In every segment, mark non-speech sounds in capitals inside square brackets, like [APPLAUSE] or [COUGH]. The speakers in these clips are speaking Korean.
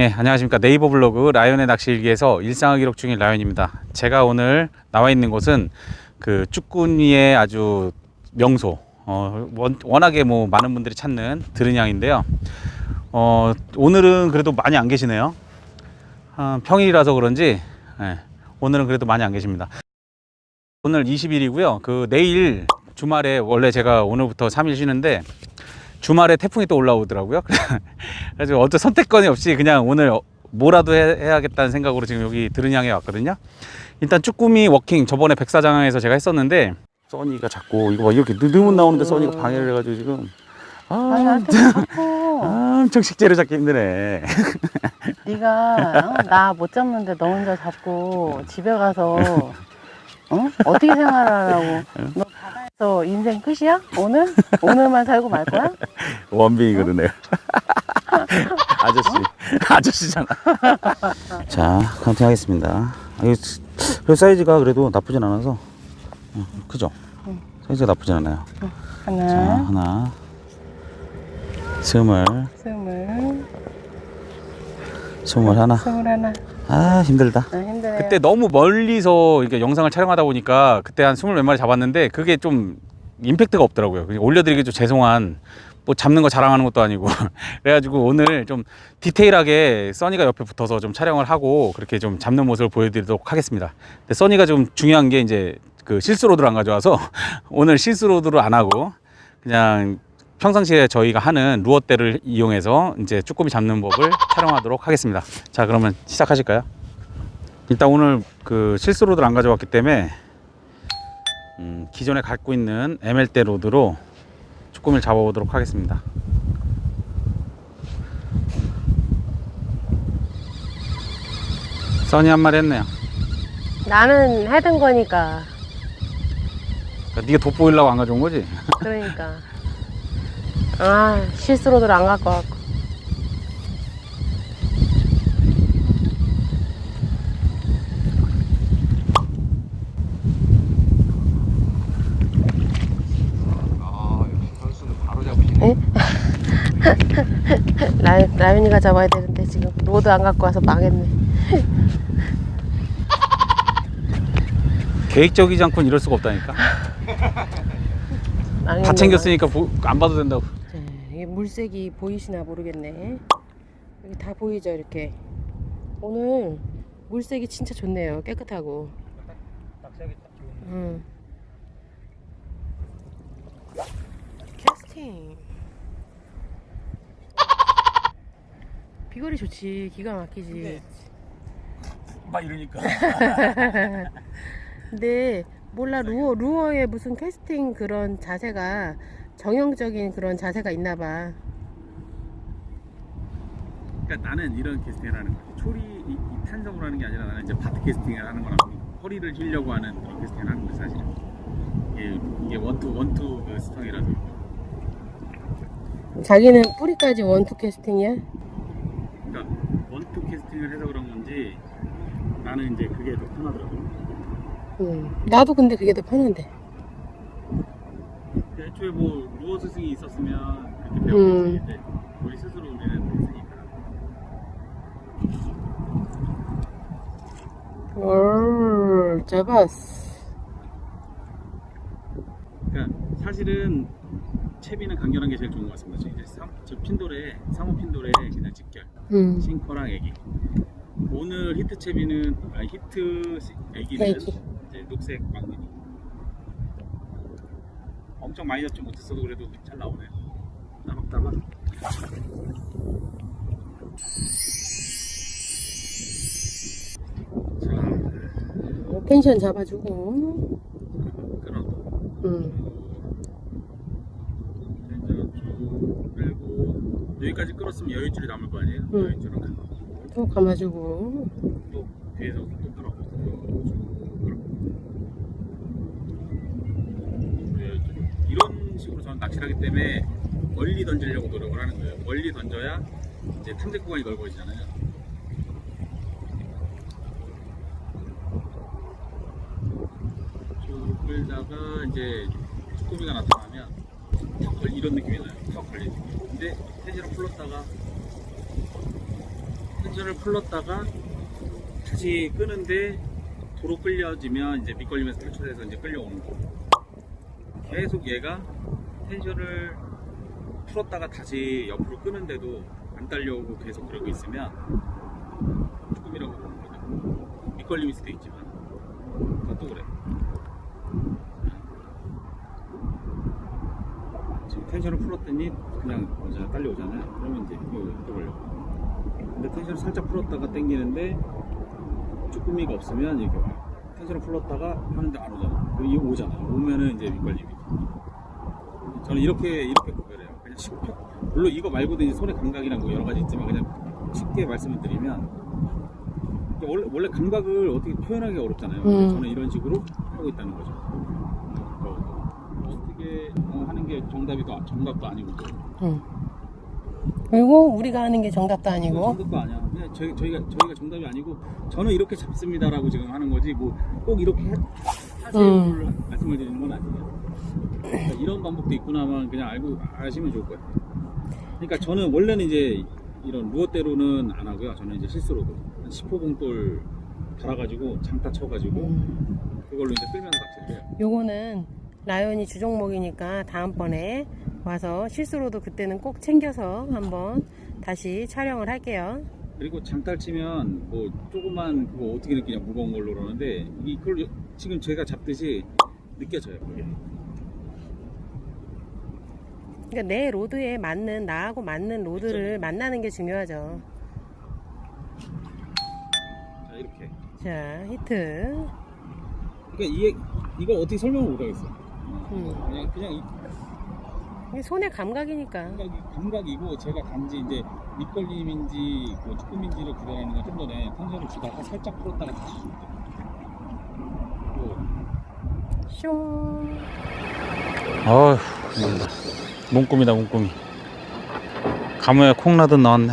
예, 안녕하십니까. 네이버 블로그 라이언의 낚시 일기에서 일상을 기록 중인 라이언입니다. 제가 오늘 나와 있는 곳은 그 쭈꾸니의 아주 명소, 어, 원, 워낙에 뭐 많은 분들이 찾는 드른양인데요. 어, 오늘은 그래도 많이 안 계시네요. 아, 평일이라서 그런지, 예, 오늘은 그래도 많이 안 계십니다. 오늘 20일이고요. 그 내일 주말에 원래 제가 오늘부터 3일 쉬는데 주말에 태풍이 또 올라오더라고요. [LAUGHS] 그래서 어떤 선택권이 없이 그냥 오늘 뭐라도 해, 해야겠다는 생각으로 지금 여기 드른양에 왔거든요. 일단 쭈꾸미 워킹 저번에 백사장에서 제가 했었는데 써니가 자꾸 이거 봐 이렇게 느드문 나오는데 써니가 방해를 해가지고 지금 아, 아, 엄청 식재를 잡기 힘드네. 네가 어? [LAUGHS] 나못 잡는데 너 혼자 잡고 집에 가서 어? 어떻게 생활하라고 너 바다에 서 인생 끝이야? 오늘? 오늘만 살고 말 거야? [LAUGHS] 원빈이거든 내가. [LAUGHS] 아저씨, 아저씨잖아. [LAUGHS] 자, 카운팅 하겠습니다. 아, 이거 스- 그래도 사이즈가 그래도 나쁘진 않아서, 어, 그죠? 응. 사이즈가 나쁘진 않아요. 자, 하나 하나, 스물, 스물 스물 하나. 스물 하나 아 힘들다. 아, 힘드네요 그때 너무 멀리서 이렇게 영상을 촬영하다 보니까 그때 한 스물 몇 마리 잡았는데 그게 좀 임팩트가 없더라고요. 그냥 올려드리기 좀 죄송한 뭐 잡는 거 자랑하는 것도 아니고 [LAUGHS] 그래가지고 오늘 좀 디테일하게 써니가 옆에 붙어서 좀 촬영을 하고 그렇게 좀 잡는 모습을 보여드리도록 하겠습니다. 근데 써니가 좀 중요한 게 이제 그 실수 로드를 안 가져와서 [LAUGHS] 오늘 실수 로드로 안 하고 그냥 평상시에 저희가 하는 루어대를 이용해서 이제 쭈꾸미 잡는 법을 [LAUGHS] 촬영하도록 하겠습니다. 자, 그러면 시작하실까요? 일단 오늘 그 실수 로드를 안 가져왔기 때문에 음, 기존에 갖고 있는 ML대 로드로 쭈꾸미를 잡아보도록 하겠습니다. 써니 한 마리 했네요. 나는 해든 거니까 그러니까 네가 돋보이려고 안 가져온 거지? 그러니까 아 실수로들 안 갖고 왔고 아, 역시 선수는 바로 잡으시네. [LAUGHS] 라, 라윤이가 잡아야 되는데 지금 로드 안 갖고 와서 망했네 [LAUGHS] 계획적이지 않고는 이럴 수가 없다니까. [LAUGHS] 망했네, 다 챙겼으니까 보- 안 봐도 된다고. 네, 이게 물색이 보이시나 모르겠네. 여기 다 보이죠, 이렇게. 오늘 물색이 진짜 좋네요. 깨끗하고. 음. 캐스팅. 비거리 좋지. 기가 막히지. 막 이러니까. [LAUGHS] 근데 몰라 루어 루어의 무슨 캐스팅 그런 자세가 정형적인 그런 자세가 있나 봐. 그러니까 나는 이런 캐스팅을 하는 거지. 초리 이, 이 탄성으로 하는 게 아니라 나는 이제 바트 캐스팅을 하는 거라고 허리를 휘려고 하는 그런 캐스팅을 하는 거지 사실은. 이게, 이게 원투 원투 그 스턴이라서. 자기는 뿌리까지 원투 캐스팅이야? 그러니까 원투 캐스팅을 해서 그런 건지 나는 이제 그게 더 편하더라고. 응. 나도 근데 그게 더 편한데. 그 애초에 뭐 루어 스승이 있었으면 그렇게 음. 배웠겠지. 근데 우리 스스로 우리는 했으니까. 올 잡았어. 그러니까 사실은 채비는 간결한 게 제일 좋은 것 같습니다. 저 이제 삼, 저 핀돌에 상호 핀돌에 그냥 직결 응. 싱커랑 애기. 오늘 히트 채비는 아 히트 시- 애기는 애기. 이제 녹색 망근이. 엄청 많이 잡지 못했어도 그래도 잘 나오네요. 따박따박. 자, 텐션 잡아주고. 그럼 응. 이제 쭉 끌고 여기까지 끌었으면 여유줄이 남을 거 아니에요? 응. 여유줄은 감고 또 감아주고. 또 뒤에서 또 끌어. 쭉 끌어. 여유줄. 이런 식으로 저는 낚시를 하기 때문에 멀리 던지려고 노력을 하는 거예요. 멀리 던져야 이제 탐색 구간이 넓어지잖아요. 쭉 끌다가 이제 쭈꾸미가 나타나면 턱걸 이런 느낌이 나요. 턱 느낌. 근데 텐시로 풀렀다가 텐션을 풀렀다가 다시 끄는데 도로 끌려지면 이제 밑걸리면서 탈출해서 이제 끌려오는 거. 계속 얘가 텐션을 풀었다가 다시 옆으로 끄는데도 안 딸려오고 계속 그러고 있으면 쭈꾸미라고 보는 거죠. 밑걸림일 수도 있지만 그것도 그래. 지금 텐션을 풀었더니 그냥 이제 딸려오잖아요. 그러면 이제 또 걸려. 근데 텐션을 살짝 풀었다가 당기는데 쭈꾸미가 없으면 이렇게 와요. 텐션을 풀었다가 하는데 안 오잖아. 이거 오잖아. 오면은 이제 밑걸림이지. 저는 이렇게 이렇게 구별해요. 그냥 쉽게 물론 이거 말고도 이제 손의 감각이랑 뭐 여러 가지 있지만 그냥 쉽게 말씀을 드리면 원래 원래 감각을 어떻게 표현하기가 어렵잖아요. 음. 저는 이런 식으로 하고 있다는 거죠. 어, 어떻게 어, 하는 게 정답이도 정답도 아니고 응. 그리고 우리가 하는 게 정답도 아니고. 정답도 아니야. 그냥 저희 저희가 저희가 정답이 아니고 저는 이렇게 잡습니다라고 지금 하는 거지 뭐 꼭 이렇게 하- 하세요를 음. 말씀을 드리는 건 아니에요. 그러니까 이런 방법도 있구나만 그냥 알고 아시면 좋을 것 같아요. 그러니까 저는 원래는 이제 이런 루어대로는 안 하고요. 저는 이제 실수로도 한 10호 봉돌 달아가지고 장타 쳐가지고 음. 그걸로 이제 끌면서 낚시를 해요. 요거는 라연이 주종목이니까 다음번에 와서 실수로도 그때는 꼭 챙겨서 한번 다시 촬영을 할게요. 그리고 장탈 치면 뭐 조그만 그거 어떻게 느끼냐 무거운 걸로 그러는데 이걸 지금 제가 잡듯이 느껴져요. 그게. 그러니까 내 로드에 맞는 나하고 맞는 로드를 만나는 게 중요하죠. 자 이렇게. 자 히트. 그러니까 이게 이걸 어떻게 설명을 못 하겠어. 음. 그냥 그냥 이 이게 손의 감각이니까. 감각이 감각이고 제가 단지 이제 밑걸림인지 뭐 쭈꾸미인지를 구별하는 건 좀 전에 텐션을 주다가 살짝 풀었다가 다시 줄 때. 슝. 어휴, 몸꿈이다 몸꿈이. 가무에 콩라든 나왔네.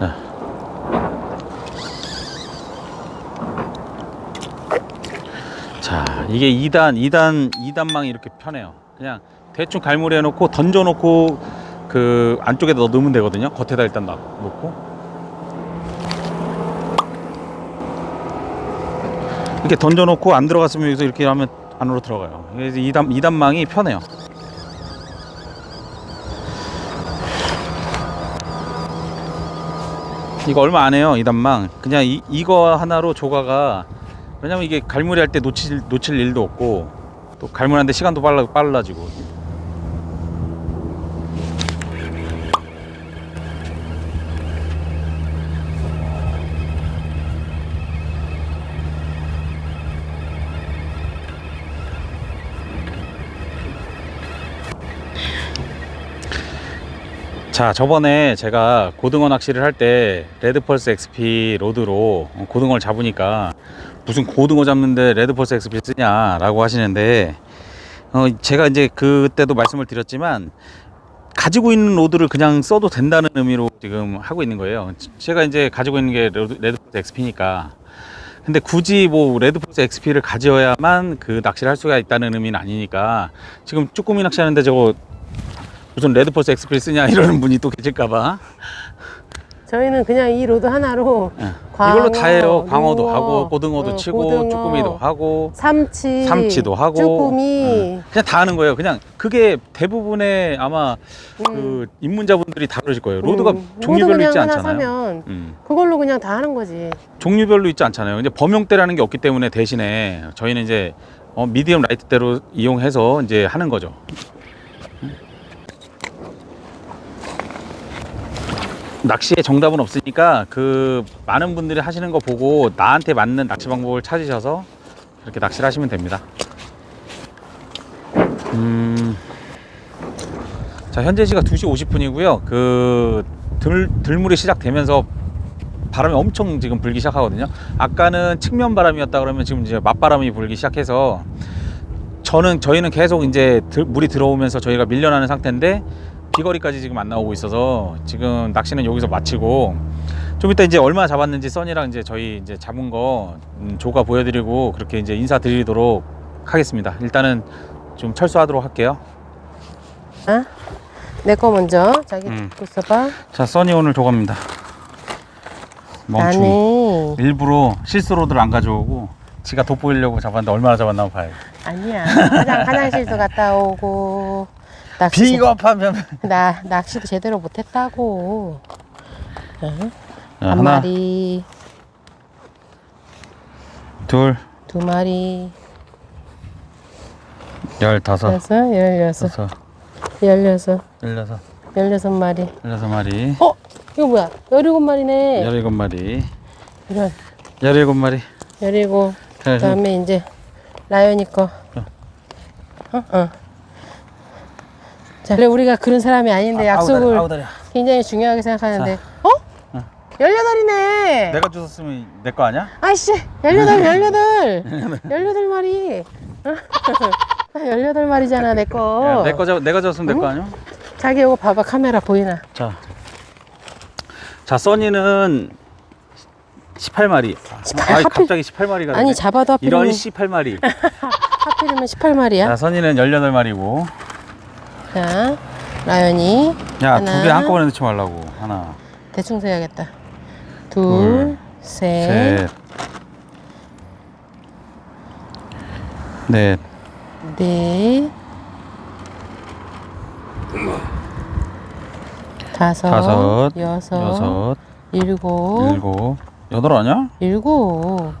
자. 자, 이게 2단, 2단, 2단망이 이렇게 편해요. 그냥 대충 갈무리 해놓고 던져놓고 그 안쪽에다 넣으면 되거든요. 겉에다 일단 놔- 놓고. 이렇게 던져놓고 안 들어갔으면 여기서 이렇게 하면 안으로 들어가요. 그래서 2단, 2단망이 편해요. 이거 얼마 안 해요, 2단망. 그냥 이, 이거 하나로 조가가 왜냐면 이게 갈무리 할 때 놓칠, 놓칠 일도 없고 또 갈무리하는데 시간도 빨라, 빨라지고 자 저번에 제가 고등어 낚시를 할 때 레드펄스 XP 로드로 고등어를 잡으니까 무슨 고등어 잡는데 레드펄스 XP 쓰냐 라고 하시는데 어 제가 이제 그때도 말씀을 드렸지만 가지고 있는 로드를 그냥 써도 된다는 의미로 지금 하고 있는 거예요. 제가 이제 가지고 있는 게 레드- 레드펄스 XP니까 근데 굳이 뭐 레드펄스 XP를 가져야만 그 낚시를 할 수가 있다는 의미는 아니니까 지금 쭈꾸미 낚시하는데 저거 무슨 XP 쓰냐 이러는 분이 또 계실까봐 저희는 그냥 이 로드 하나로 예. 광어, 이걸로 다 해요. 광어도 붕어, 하고 고등어도 어, 치고 고등어, 쭈꾸미도 하고 삼치, 삼치도 하고 쭈꾸미. 예. 그냥 다 하는 거예요. 그냥 그게 대부분의 아마 그 입문자분들이 다 그러실 거예요. 로드가 음. 종류별로 로드 있지 않잖아요. 사면 음. 그걸로 그냥 다 하는 거지. 종류별로 있지 않잖아요. 이제 범용대라는 게 없기 때문에 대신에 저희는 이제 어, 미디엄 라이트대로 이용해서 이제 하는 거죠. 낚시에 정답은 없으니까 그 많은 분들이 하시는 거 보고 나한테 맞는 낚시 방법을 찾으셔서 이렇게 낚시를 하시면 됩니다. 음, 자 현재 시각 2시 50분이고요. 그 들, 들물이 시작되면서 바람이 엄청 지금 불기 시작하거든요. 아까는 측면 바람이었다 그러면 지금 이제 맞바람이 불기 시작해서 저는 저희는 계속 이제 들- 물이 들어오면서 저희가 밀려나는 상태인데 비거리까지 지금 안 나오고 있어서 지금 낚시는 여기서 마치고 좀 이따 이제 얼마 잡았는지 써니랑 이제 저희 이제 잡은 거 음, 조가 보여드리고 그렇게 이제 인사드리도록 하겠습니다. 일단은 좀 철수하도록 할게요. 어? 내거 먼저. 자기 음. 듣고 있어봐. 자, 써니 오늘 저겁니다. 멍충이. 나는 일부러 실수로들 안 가져오고 지가 돋보이려고 잡았는데 얼마나 잡았나 봐요. 아니야. 화장, 화장실도 갔다 오고. 낚시, 비겁하면 [LAUGHS] 나, 낚시도 제대로 못했다고. 응? 자, 한 하나, 마리, 둘, 두 마리, 열다섯, 여섯, 열여섯, 여섯, 열여섯, 열여섯, 열여섯 마리. 열여섯 마리, 어? 이거 뭐야? 열일곱 마리네. 열일곱 마리, 이런, 열일곱 마리. 열일곱. 그 다음에 이제 라연이 거. 어? 어. 자, 원래 우리가 그런 사람이 아닌데 약속을 아우 다리. 굉장히 중요하게 생각하는데. 어? 열여덟이네. 내가 주웠으면 내 거 아니야? 아이씨, 열여덟, 열여덟. [LAUGHS] 열여덟 마리. [LAUGHS] 열여덟 마리잖아, 내 거. 내거 잡, 내가 줬으면 내 거 아니야? 자기 이거 봐봐, 카메라 보이나? 자, 자 써니는 18마리. 아, 하필- 갑자기 18마리가 아니, 잡아도 이런 [LAUGHS] 하필이면, 18마리. 하필이면 18마리야. 자, 선이는 18마리고. 자, 라연이. 야, 두 하나. 개 한꺼번에 넣지 말라고. 하나, 대충 세야겠다. 둘, 둘, 셋, 셋, 넷, 넷, 다섯, 다섯, 여섯, 여섯, 일곱, 일곱, 여덟 아니야? 일곱,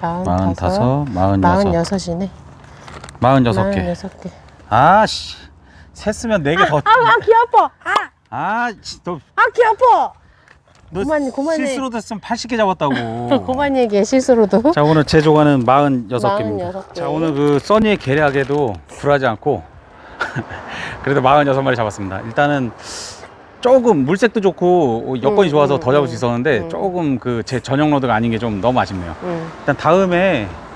마흔 마흔 다섯, 다섯, 마흔 마흔 여섯, 여섯이네. 마흔 여섯 마흔 개. 여섯 개. 아씨, 셌으면 네 개 더. 아, 귀 아파. 아, 아, 씨, 너, 아, 귀 아파. 너 그만, 그만해. 실수로 됐으면 80개 잡았다고. [LAUGHS] 그만 얘기해 실수로도. 자 오늘 제 조가는 46개입니다 46개. 자 오늘 그 써니의 계략에도 굴하지 않고 [LAUGHS] 그래도 46마리 잡았습니다 일단은 조금 물색도 좋고 여건이 음, 좋아서 음, 더 잡을 수 음, 있었는데 음. 조금 그 제 전용 로드가 아닌 게 좀 너무 아쉽네요 응. 일단 다음에 음.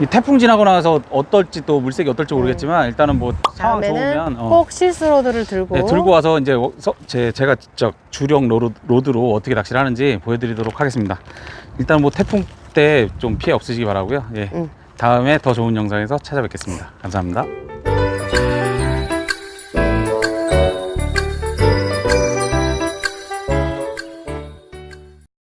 이 태풍 지나고 나서 어떨지 또 물색이 어떨지 모르겠지만 일단은 뭐 상황 다음에는 좋으면 어, 꼭 실수로드를 들고. 네, 들고 와서 이제 어, 서- 제, 제가 직접 주력 로드, 로드로 어떻게 낚시를 하는지 보여드리도록 하겠습니다. 일단 뭐 태풍 때 좀 피해 없으시기 바라고요. 예. 응. 다음에 더 좋은 영상에서 찾아뵙겠습니다. 감사합니다.